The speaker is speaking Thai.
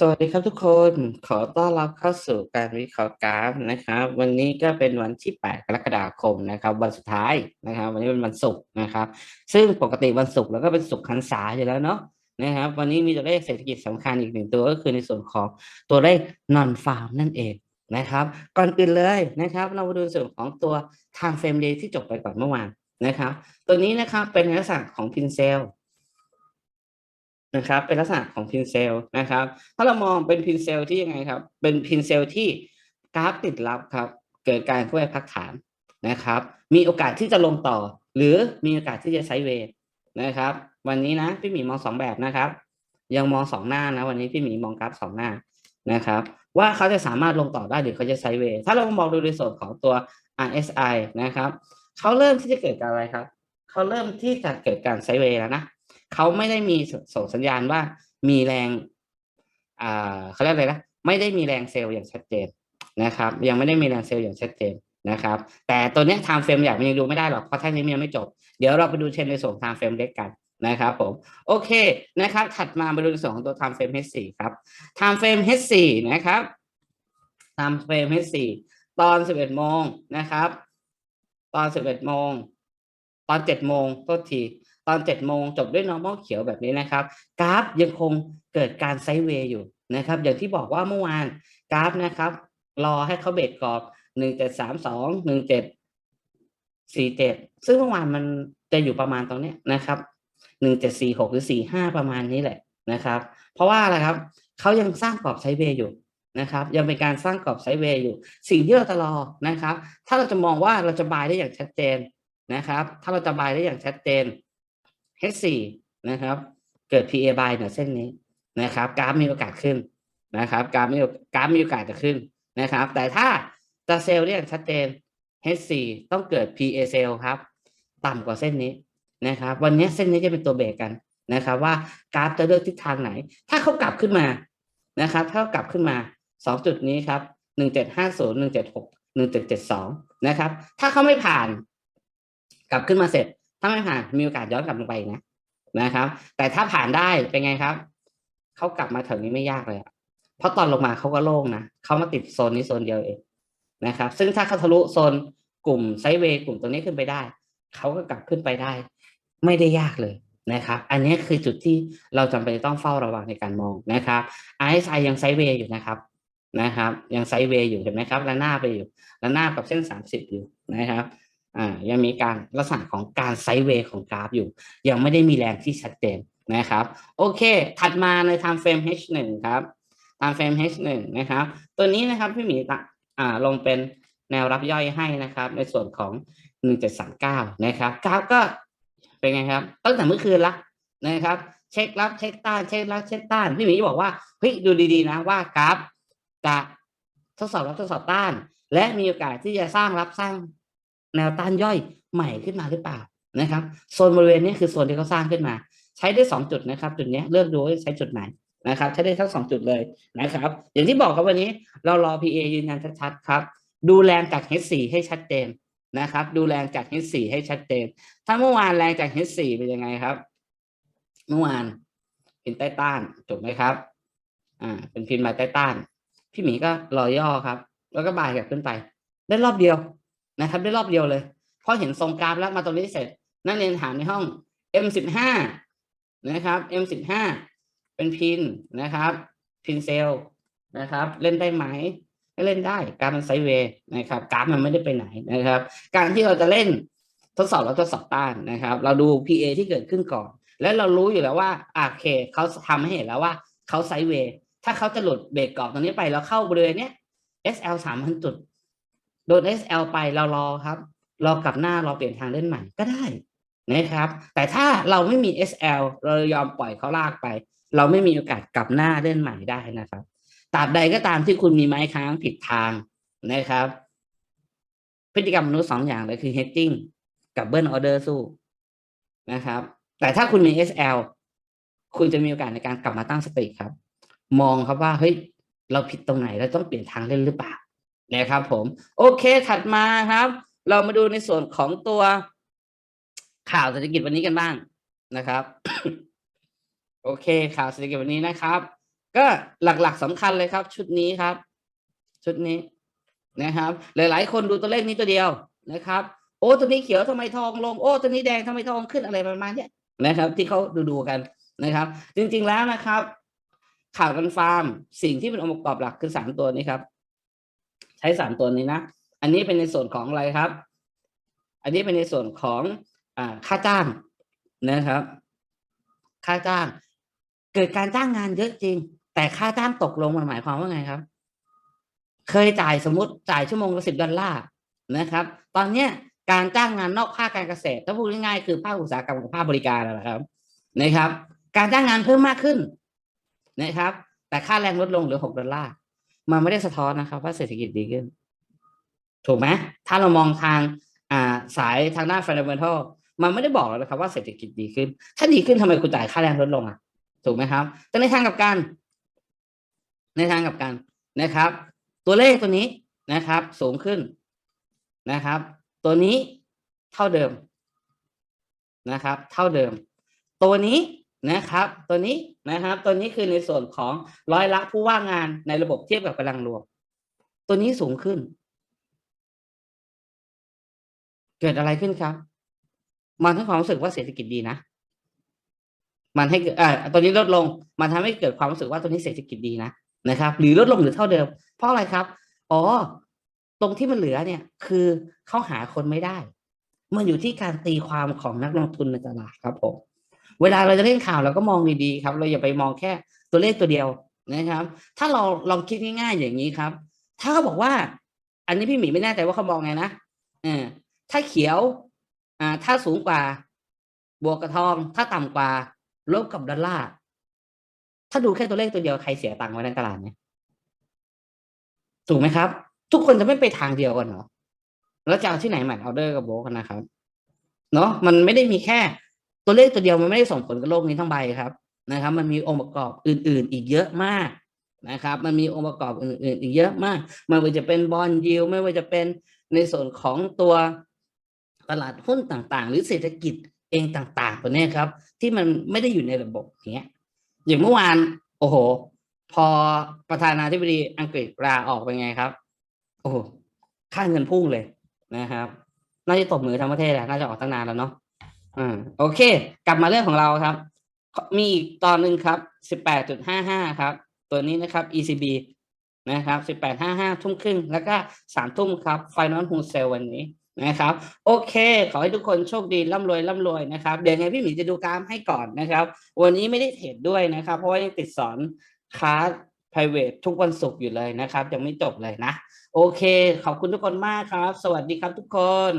สวัสดีครับทุกคนขอต้อนรับเข้าสู่การวิเคราะห์กราฟนะครับ วันนี้ก็เป็นวันที่ 8 กรกฎาคมนะครับ วันสุดท้ายนะครับ วันนี้เป็นวันศุกร์นะครับ ซึ่งปกติวันศุกร์แล้วก็เป็นศุกร์หันษาอยู่แล้วเนาะนะครับ วันนี้มีตัวเลขเศรษฐกิจสำคัญอีกหนึ่งตัวก็คือในส่วนของตัวเลข non farm นั่นเองนะครับ ก่อนอื่นเลยนะครับ เรามาดูส่วนของตัว time frame day ที่จบไปก่อนเมื่อวานนะครับ ตัวนี้นะครับเป็นลักษณะของพินเซล นะครับเป็นลักษณะของพินเซลนะครับ ถ้าเรามองเป็นพินเซลที่ยังไงครับ เป็นพินเซลที่กราฟติดลบครับ เกิดการช่วยพักฐานนะครับ มีโอกาสที่จะลงต่อ หรือมีโอกาสที่จะไซด์เวย์นะครับ วันนี้นะพี่หมีมองสองแบบนะครับ ยังมองสองหน้านะ วันนี้พี่หมีมองกราฟสองหน้านะครับ ว่าเขาจะสามารถลงต่อได้หรือเขาจะไซด์เวย์ถ้าเรามองดูในส่วนของตัว RSI นะครับเขาเริ่มที่จะเกิดการอะไรครับเขาเริ่มที่จะเกิดการไซด์เวย์แล้วนะ เขาไม่ได้มีส่งสัญญาณว่ามีแรงอ่าเขาเรียกอะไรนะไม่ได้มีแรงเซลล์อย่างชัดเจนนะครับ ยังไม่ได้มีแรงเซลล์อย่างชัดเจนนะครับ แต่ตัวนี้ย time frame อยากมันยังดูไม่ได้หรอกเพราะแท่งนี้มันยังไม่จบ เดี๋ยวเราไปดูเทรนในส่วน time frame เล็กกันนะครับผมโอเคนะครับ ถัดมามาดูในส่วนของตัว time frame H4 ครับ time frame H4 นะครับ time frame H4 ตอน 11โมงนะครับ ตอน 11โมงตอน 7 โมงโทษที ตอน7โมงจบด้วย normal เขียวแบบนี้นะครับ กราฟยังคงเกิดการไซด์เวย์อยู่นะครับ อย่างที่บอกว่าเมื่อวานกราฟนะครับ รอให้เขาเบรกกรอบ 1732 1747 ซึ่งเมื่อวานมันจะอยู่ประมาณตรงนี้นะครับ 1746 หรือ 45 ประมาณนี้แหละนะครับ เพราะว่าอะไรครับเขายังสร้างกรอบไซด์เวย์อยู่นะครับยังเป็นการสร้างกรอบไซด์เวย์อยู่ สิ่งที่เราจะรอนะครับ ถ้าเราจะมองว่าเราจะบายได้อย่างชัดเจนนะครับ ถ้าเราจะบายได้อย่างชัดเจน H4 นะครับ เกิด PA buy เหนี่ยเส้นนี้นะครับกราฟมีโอกาสขึ้นนะครับกราฟมีกราฟมีโอกาสจะขึ้นนะครับ แต่ถ้าจะเซลล์เนี่ยชัดเจน H4 ต้องเกิด PA sell ครับ ต่ำกว่าเส้นนี้นะครับ วันนี้เส้นนี้จะเป็นตัวเบรกกันนะครับ ว่ากราฟจะเลือกทิศทางไหน ถ้าเขากลับขึ้นมานะครับ ถ้าเขากลับขึ้นมาสองจุดนี้ครับหนึ่งเจ็ดห้าศูนย์หนึ่งเจ็ดหกหนึ่งเจ็ดเจ็ดสองนะครับ ถ้าเขาไม่ผ่าน กลับขึ้นมาเสร็จ ถ้าไม่ผ่านมีโอกาสย้อนกลับลงไปนะนะครับ แต่ถ้าผ่านได้เป็นไงครับเขากลับมาแถวนี้ไม่ยากเลยเพราะตอนลงมาเขาก็โล่งนะเขามาติดโซนนี้โซนเดียวเองนะครับ ซึ่งถ้าเขาทะลุโซนกลุ่มไซเวย์กลุ่มตรงนี้ขึ้นไปได้เขาก็กลับขึ้นไปได้ ไม่ได้ยากเลยนะครับ อันนี้คือจุดที่เราจำเป็นต้องเฝ้าระวังในการมองนะครับ RSI ยังไซเวย์อยู่นะครับนะครับ ยังไซเวย์อยู่เห็นไหมครับแล้วหน้าไปอยู่แล้วหน้ากับเส้น 30 อยู่นะครับ อ่ายังมีการลักษณะของการไซด์เวย์ของกราฟอยู่ ยังไม่ได้มีแรงที่ชัดเจนนะครับ โอเค ถัดมาใน time frame H1 ครับ time frame H1 นะครับ ตัวนี้นะครับพี่หมีตะอ่าลงเป็นแนวรับย่อยให้นะครับ ในส่วนของ 1739 นะครับกราฟก็เป็นไงครับ ตั้งแต่เมื่อคืนละนะครับ เช็ครับเช็คต้านเช็ครับเช็คต้านพี่หมีบอกว่าเฮ้ยดูดีๆนะว่ากราฟจะทดสอบรับทดสอบต้าน และมีโอกาสที่จะสร้างรับสร้าง แนวต้านย่อยใหม่ขึ้นมาหรือเปล่านะครับโซนบริเวณนี้คือโซนที่เขาสร้างขึ้นมา ใช้ได้สองจุดนะครับ จุดนี้เลือกดูว่าใช้จุดไหนนะครับ ใช้ได้ทั้งสองจุดเลยนะครับ อย่างที่บอกครับวันนี้เรารอ PA ยืนยันชัดๆครับ ดูแรงจาก H4 ให้ชัดเจนนะครับ ดูแรงจาก H4 ให้ชัดเจน ถ้าเมื่อวานแรงจาก H4 เป็นยังไงครับ เมื่อวานเป็นใต้ต้านถูกไหมครับ อ่า เป็นพิมพ์มาใต้ต้าน พี่หมีก็รอย่อครับ แล้วก็บายกลับขึ้นไป ได้รอบเดียว นะครับ ได้รอบเดียวเลยพอเห็นทรงกราฟแล้วมาตรงนี้เสร็จ นักเรียนถามในห้อง M15 นะครับ M15 เป็นพินนะครับ พินเซลนะครับ เล่นได้ไหมไม่เล่นได้กาฟมันไซเวย์นะครับกราฟมันไม่ได้ไปไหนนะครับ การที่เราจะเล่นทดสอบแล้วทดสอบต้านนะครับ เราดู PA ที่เกิดขึ้นก่อน แล้วเรารู้อยู่แล้วว่าโอเคเขาทำให้เห็นแล้วว่าเขาไซเวย์ถ้าเขาจะหลุดเบรกกรอบตรงนี้ไปแล้วเข้าบริเวณเนี้ย SL สามพันจุด โดน SL ไปเรารอครับ รอกลับหน้ารอเปลี่ยนทางเล่นใหม่ก็ได้นะครับ แต่ถ้าเราไม่มี SL เรายอมปล่อยเขาลากไป เราไม่มีโอกาสกลับหน้าเล่นใหม่ได้นะครับตราบใดก็ตามที่คุณมีไม้ค้างผิดทางนะครับ พฤติกรรมมนุษย์สองอย่างเลยคือ hedging กับเบิ้ลออเดอร์สู้นะครับ แต่ถ้าคุณมี SL คุณจะมีโอกาสในการกลับมาตั้งสติครับ มองครับว่าเฮ้ยเราผิดตรงไหนเราต้องเปลี่ยนทางเล่นหรือเปล่า นะครับผม โอเคถัดมาครับ เรามาดูในส่วนของตัวข่าวเศรษฐกิจวันนี้กันบ้างนะครับ โอเค ข่าวเศรษฐกิจวันนี้นะครับ ก็หลักๆสำคัญเลยครับ ชุดนี้ครับ ชุดนี้นะครับ หลาย ๆ คนดูตัวเลขนี้ตัวเดียวนะครับ โอ้ตัวนี้เขียวทำไมทองลง โอ้ตัวนี้แดงทำไมทองขึ้นอะไรประมาณเนี้ยนะครับ ที่เขาดูดูๆกันนะครับ จริงๆแล้วนะครับ ข่าวกันฟาร์ม สิ่งที่เป็นองค์ประกอบหลักคือสามตัวนี้ครับ ใช้สามตัวนี้นะ อันนี้เป็นในส่วนของอะไรครับ อันนี้เป็นในส่วนของอค่าจ้างนะครับ ค่าจ้าง เกิดการจ้างงานเยอะจริง แต่ค่าจ้างตกลงมันหมายความว่าไงครับ เคยจ่ายสมมติจ่ายชั่วโมงละสิบดอลลาร์นะครับ ตอนเนี้ยการจ้างงานนอกภาคการเกษตรถ้าพูดง่ายๆคือภาคอุตสาหกรรมกับภาคบริการน่ะครับนะครับ การจ้างงานเพิ่มมากขึ้นนะครับ แต่ค่าแรงลดลงเหลือหกดอลลาร์ มันไม่ได้สะท้อนนะครับว่าเศรษฐกิจดีขึ้น ถูกไหมถ้าเรามองทางอ่าสายทางด้าน fundamental มันไม่ได้บอกเรานะครับว่าเศรษฐกิจดีขึ้น ถ้าดีขึ้นทำไมคุณจ่ายค่าแรงลดลงอะ ถูกไหมครับ แต่ในทางกับกันในทางกับกันนะครับ ตัวเลขตัวนี้นะครับ สูงขึ้นนะครับ ตัวนี้เท่าเดิมนะครับ เท่าเดิม ตัวนี้ นะครับ ตัวนี้นะครับ ตัวนี้คือในส่วนของร้อยละผู้ว่างงานในระบบเทียบกับกำลังรวม ตัวนี้สูงขึ้น เกิดอะไรขึ้นครับ มันให้ความรู้สึกว่าเศรษฐกิจดีนะมันให้เกิดอ่าตัวนี้ลดลง มันทำให้เกิดความรู้สึกว่าตัวนี้เศรษฐกิจดีนะนะครับ หรือลดลงหรือเท่าเดิม เพราะอะไรครับ อ๋อ ตรงที่มันเหลือเนี่ย คือเขาหาคนไม่ได้ มันอยู่ที่การตีความของนักลงทุนในตลาดครับผม เวลาเราจะเล่นข่าวเราก็มองดีๆครับ เราอย่าไปมองแค่ตัวเลขตัวเดียวนะครับ ถ้าเราลองคิดง่าย ๆ อย่างนี้ครับ ถ้าเขาบอกว่า อันนี้พี่หมีไม่แน่ใจว่าเขามองไงนะเออถ้าเขียว อ่า ถ้าสูงกว่า บวกกับทอง ถ้าต่ำกว่า ลบกับดอลลาร์ถ้าดูแค่ตัวเลขตัวเดียวใครเสียตังค์ไว้ในตลาดเนี่ยถูกไหมครับ ทุกคนจะไม่ไปทางเดียวกันเหรอแล้วจะเอาที่ไหนแมทออเดอร์กับโบกันนะครับ เนาะมันไม่ได้มีแค่ ตัวเลขตัวเดียวมันไม่ได้ส่งผลกับโลกนี้ทั้งใบครับนะครับ มันมีองค์ประกอบอื่น ๆ อีกเยอะมากนะครับ มันมีองค์ประกอบอื่น ๆ อีกเยอะมากไม่ว่าจะเป็นบอลยิวไม่ว่าจะเป็นในส่วนของตัวตลาดหุ้นต่างๆ หรือเศรษฐกิจเองต่างๆตัวนี้ครับ ที่มันไม่ได้อยู่ในระบบอย่างเงี้ย อย่างเมื่อวาน โอ้โห พอประธานาธิบดีอังกฤษลาออกไปไงครับ โอ้โหค่าเงินพุ่งเลยนะครับ น่าจะตบมือทั้งประเทศแหละน่าจะออกตั้งนานแล้วเนาะ อ่าโอเค กลับมาเรื่องของเราครับ มีอีกตอนหนึ่งครับสิบแปดจุดห้าห้าครับ ตัวนี้นะครับ ECB นะครับสิบแปดห้าห้าทุ่มครึ่งแล้วก็สามทุ่มครับ Final w h o l e s a l e วันนี้นะครับ โอเค ขอให้ทุกคนโชคดีร่ำรวยร่ำรวยนะครับ เดี๋ยวไงพี่หมีจะดูกราฟให้ก่อนนะครับ วันนี้ไม่ได้เทรดด้วยนะครับ เพราะว่ายังติดสอนคลาส private ทุกวันศุกร์อยู่เลยนะครับยังไม่จบเลยนะ โอเค ขอบคุณทุกคนมากครับ สวัสดีครับทุกคน